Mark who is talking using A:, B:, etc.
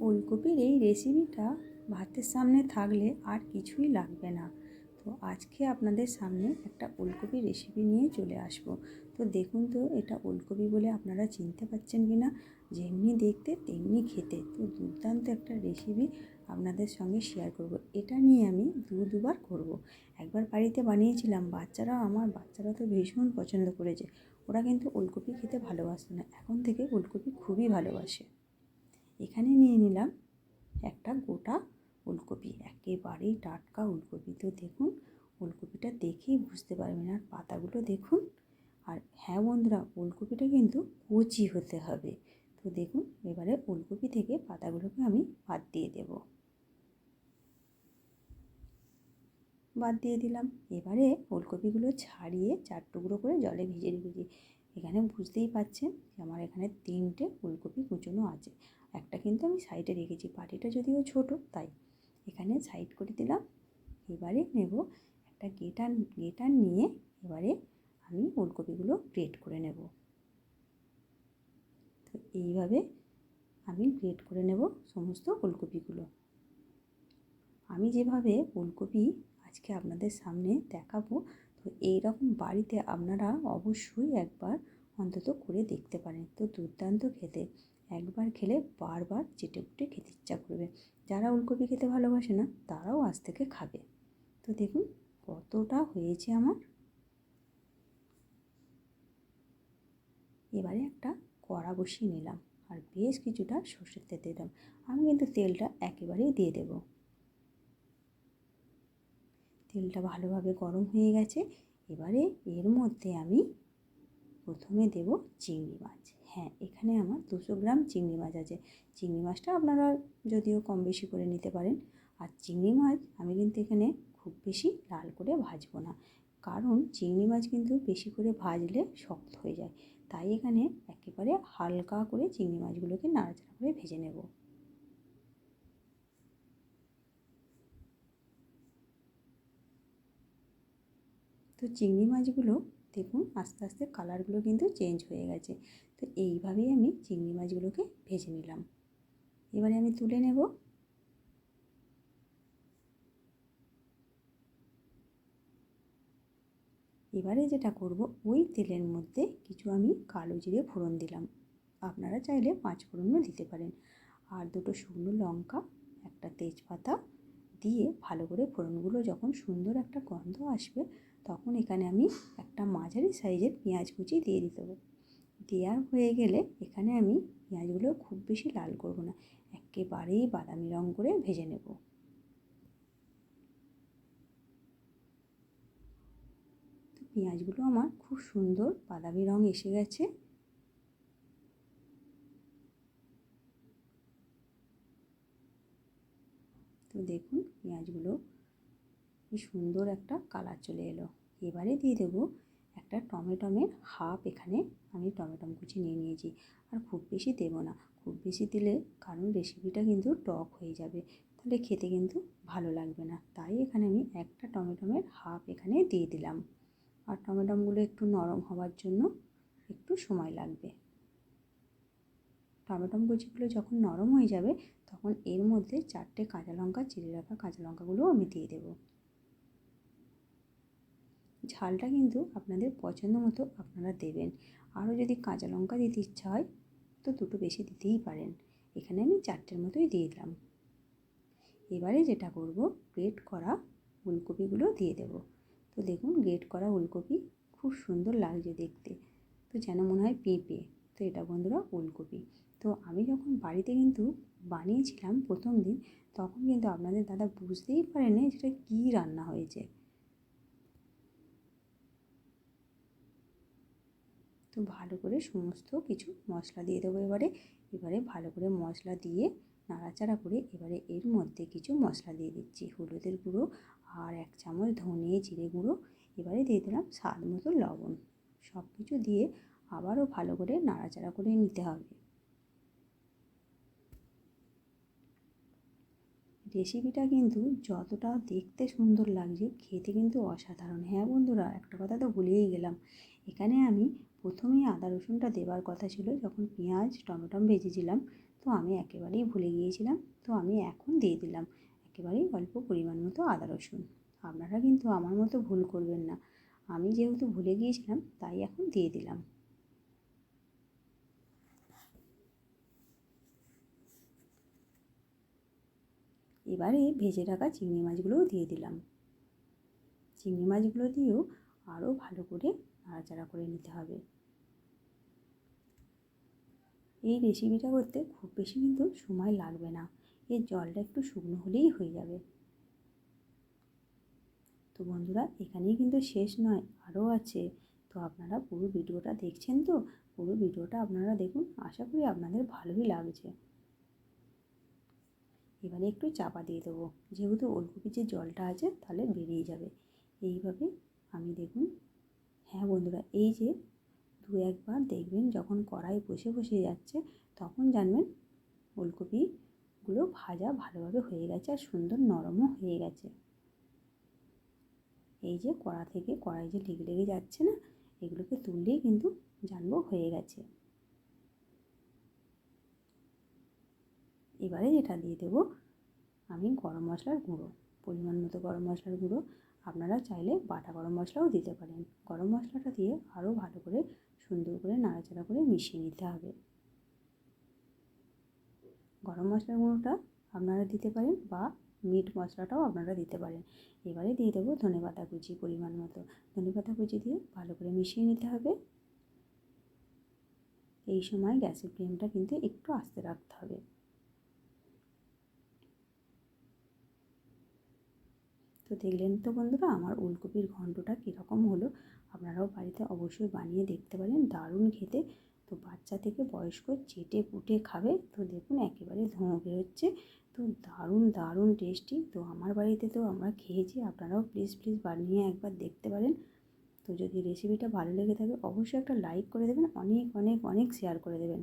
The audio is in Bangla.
A: ওলকপির এই রেসিপিটা ভাতের সামনে থাকলে আর কিছুই লাগবে না। তো আজকে আপনাদের সামনে একটা ওলকপির রেসিপি নিয়ে চলে আসব। তো দেখুন তো, এটা ওলকপি বলে আপনারা চিনতে পারছেন কি না যেমনি দেখতে, তেমনি খেতে। তো দুর্দান্ত একটা রেসিপি আপনাদের সঙ্গে শেয়ার করব। এটা নিয়ে আমি দু, দুবার করব। একবার বাড়িতে বানিয়েছিলাম, বাচ্চারা আমার, বাচ্চারা তো ভীষণ পছন্দ করেছে। ওরা কিন্তু ওলকপি খেতে ভালোবাসে না। এখন থেকে ওলকপি খুবই ভালোবাসে। এখানে নিয়ে নিলাম একটা গোটা ওলকপি, একেবারেই টাটকা ওলকপি। তো দেখুন, ওলকপিটা দেখেই বুঝতে পারবেন, আর পাতাগুলো দেখুন। আর হ্যাঁ বন্ধুরা, ওলকপিটা কিন্তু কচি হতে হবে। তো দেখুন, এবারে ওলকপি থেকে পাতাগুলোকে আমি বাদ দিয়ে দেব। বাদ দিয়ে দিলাম। এবারে ওলকপিগুলো ছাড়িয়ে চার টুকরো করে জলে ভিজে রেখেছি। এখানে বুঝতেই পাচ্ছেন যে আমার এখানে তিনটে ফুলকপি কুচোনো আছে। একটা কিন্তু আমি সাইডে রেখেছি পাটিটা যদিও ছোট, তাই এখানে সাইড করে দিলাম। এবারে নেব একটা গেটার গেটার নিয়ে এবারে আমি ফুলকপিগুলো গ্রেট করে নেব। তো এইভাবে আমি গ্রেট করে নেব সমস্ত ফুলকপিগুলো। আমি যেভাবে ফুলকপি আজকে আপনাদের সামনে দেখাবো তো এই রকম বাড়িতে আপনারা অবশ্যই একবার অন্তত করে দেখতে পারেন। তো দুর্দান্ত খেতে। একবার খেলে বারবার চেটে কুটে খেতে ইচ্ছা করবে। যারা ওলকপি খেতে ভালোবাসে না, তারাও আজ থেকে খাবে। তো দেখুন কতটা হয়েছে আমার। এবারে একটা কড়া বসিয়ে নিলাম। আর বেশ কিছুটা সর্ষের তেল দিলাম। আমি কিন্তু তেলটা একেবারেই দিয়ে দেব। তেলটা ভালোভাবে গরম হয়ে গেছে। এবারে এর মধ্যে আমি প্রথমে দেব চিংড়ি মাছ। হ্যাঁ এখানে আমার দুশো গ্রাম চিংড়ি মাছ আছে। চিংড়ি মাছটা আপনারা যদিও কম বেশি করে নিতে পারেন, আর চিংড়ি মাছ আমি কিন্তু এখানে খুব বেশি লাল করে ভাজবো না। কারণ চিংড়ি মাছ কিন্তু বেশি করে ভাজলে শক্ত হয়ে যায়। তাই এখানে একেবারে হালকা করে চিংড়ি মাছগুলোকে নাড়াচাড়া করে ভেজে নেব। তো চিংড়ি মাছগুলো দেখুন আস্তে আস্তে কালারগুলো কিন্তু চেঞ্জ হয়ে গেছে। তো এইভাবেই আমি চিংড়ি মাছগুলোকে ভেজে নিলাম। এবারে আমি তুলে নেব। এবারে যেটা করব, ওই তেলের মধ্যে কিছু আমি কালো জিরে ফোড়ন দিলাম। আপনারা চাইলে পাঁচ ফোড়নও দিতে পারেন। আর দুটো শুকনো লঙ্কা, একটা তেজপাতা দিয়ে ভালো করে ফোড়নগুলো যখন সুন্দর একটা গন্ধ আসবে, তখন এখানে আমি একটা মাঝারি সাইজের পেঁয়াজ কুচি দিয়ে দিতে হবে। দেওয়ার হয়ে গেলে এখানে আমি পেঁয়াজগুলো খুব বেশি লাল করব না, একেবারেই বাদামি রঙ করে ভেজে নেব। পেঁয়াজগুলো আমার খুব সুন্দর বাদামি রঙ এসে গেছে। তো দেখুন পেঁয়াজগুলো কি সুন্দর একটা কালার চলে এলো। এবারে দিয়ে দেবো একটা টমেটমের হাফ এখানে আমি টমেটম কুচি নিয়ে নিয়েছি। আর খুব বেশি দেবো না, খুব বেশি দিলে কারণ রেসিপিটা কিন্তু টক হয়ে যাবে, তাহলে খেতে কিন্তু ভালো লাগবে না। তাই এখানে আমি একটা টমেটমের হাফ এখানে দিয়ে দিলাম। আর টমেটমগুলো একটু নরম হওয়ার জন্য একটু সময় লাগবে। টমেটম কুচিগুলো যখন নরম হয়ে যাবে, তখন এর মধ্যে চারটে কাঁচা লঙ্কা, চিড়ে রাখা কাঁচা লঙ্কাগুলো আমি দিয়ে দেবো। ঝালটা কিন্তু আপনাদের পছন্দ মতো আপনারা দেবেন। আরও যদি কাঁচা লঙ্কা দিতে ইচ্ছা হয়, তো দুটো বেশি দিতেই পারেন। এখানে আমি চারটের মতোই দিয়ে দিলাম। এবারে যেটা করব, গ্রেট করা ফুলকপিগুলো দিয়ে দেব। তো দেখুন, গ্রেট করা ফুলকপি খুব সুন্দর লাগছে দেখতে। তো যেন মনে হয় পেঁপে। তো এটা বন্ধুরা, ফুলকপি। তো আমি যখন বাড়িতে কিন্তু বানিয়েছিলাম প্রথম দিন, তখন কিন্তু আপনাদের দাদা বুঝতেই পারেনি সেটা কী রান্না হয়েছে। তো ভালো করে সমস্ত কিছু মশলা দিয়ে দেবো এবারে। এবারে ভালো করে মশলা দিয়ে নাড়াচাড়া করে এবারে এর মধ্যে কিছু মশলা দিয়ে দিচ্ছি, হলুদের গুঁড়ো আর এক চামচ ধনে জিরে গুঁড়ো। এবারে দিয়ে দিলাম স্বাদ মতো লবণ। সব কিছু দিয়ে আবারও ভালো করে নাড়াচাড়া করে নিতে হবে। রেসিপিটা কিন্তু যতটা দেখতে সুন্দর লাগছে, খেতে কিন্তু অসাধারণ। হ্যাঁ বন্ধুরা, একটা কথা তো ভুলেই গেলাম। এখানে আমি প্রথমেই আদা রসুনটা দেওয়ার কথা ছিল, যখন পেঁয়াজ টমেটম ভেজেছিলাম, তো আমি একেবারেই ভুলে গিয়েছিলাম। তো আমি এখন দিয়ে দিলাম একেবারেই অল্প পরিমাণ মতো আদা রসুন। আপনারা কিন্তু আমার মতো ভুল করবেন না। আমি যেহেতু ভুলে গিয়েছিলাম, তাই এখন দিয়ে দিলাম। এবারে ভেজে রাখা চিংড়ি মাছগুলোও দিয়ে দিলাম। চিংড়ি মাছগুলো দিয়েও আরও ভালো করে নাড়াচাড়া করে নিতে হবে। এই রেসিপিটা করতে খুব বেশি কিন্তু সময় লাগবে না। এর জলটা একটু শুকনো হলেই হয়ে যাবে। তো বন্ধুরা, এখানেই কিন্তু শেষ নয়, আরও আছে। তো আপনারা পুরো ভিডিওটা দেখছেন তো? পুরো ভিডিওটা আপনারা দেখুন। আশা করি আপনাদের ভালোই লাগছে। এবারে একটু চাপা দিয়ে দেবো। যেহেতু ওলকপির যে জলটা আছে তাহলে বেরিয়ে যাবে। এইভাবে আমি দেখুন হ্যাঁ বন্ধুরা, এই যে দু একবার দেখবেন যখন কড়াই বসে বসে যাচ্ছে তখন জানবেন ওলকপিগুলো ভাজা ভালোভাবে হয়ে গেছে আর সুন্দর নরমও হয়ে গেছে। এই যে কড়া থেকে কড়াই যে লেগে লেগে যাচ্ছে না, এগুলোকে তুললেই কিন্তু জানব হয়ে গেছে। এবারে যেটা দিয়ে দেবো, আমি গরম মশলার গুঁড়ো, পরিমাণ মতো গরম মশলার গুঁড়ো। আপনারা চাইলে বাটা গরম মশলাও দিতে পারেন। গরম মশলাটা দিয়ে আরও ভালো করে সুন্দর করে নাড়াচাড়া করে মিশিয়ে নিতে হবে। গরম মশলার গুঁড়োটা আপনারা দিতে পারেন বা মিট মশলাটাও আপনারা দিতে পারেন। এবারে দিয়ে দেবো ধনে পাতা কুচি পরিমাণ মতো। ধনে পাতা কুচি দিয়ে ভালো করে মিশিয়ে নিতে হবে। এই সময় গ্যাসের ফ্লেমটা কিন্তু একটু আস্তে রাখতে হবে। তো দেখলেন তো বন্ধুরা, আমার ওলকপির ঘন্টটা কীরকম হলো? আপনারাও বাড়িতে অবশ্যই বানিয়ে দেখতে পারেন, দারুণ খেতে। তো বাচ্চা থেকে বয়স্ক চেটে পুটে খাবে, তো দেখুন একেবারে ধোঁয়া বেরোচ্ছে। তো দারুণ দারুণ টেস্টি। তো আমার বাড়িতে তো আমরা খেয়েছি, আপনারাও প্লিজ প্লিজ বানিয়ে একবার দেখতে পারেন। তো যদি রেসিপিটা ভালো লেগে থাকে, অবশ্যই একটা লাইক করে দেবেন, অনেক অনেক অনেক শেয়ার করে দেবেন।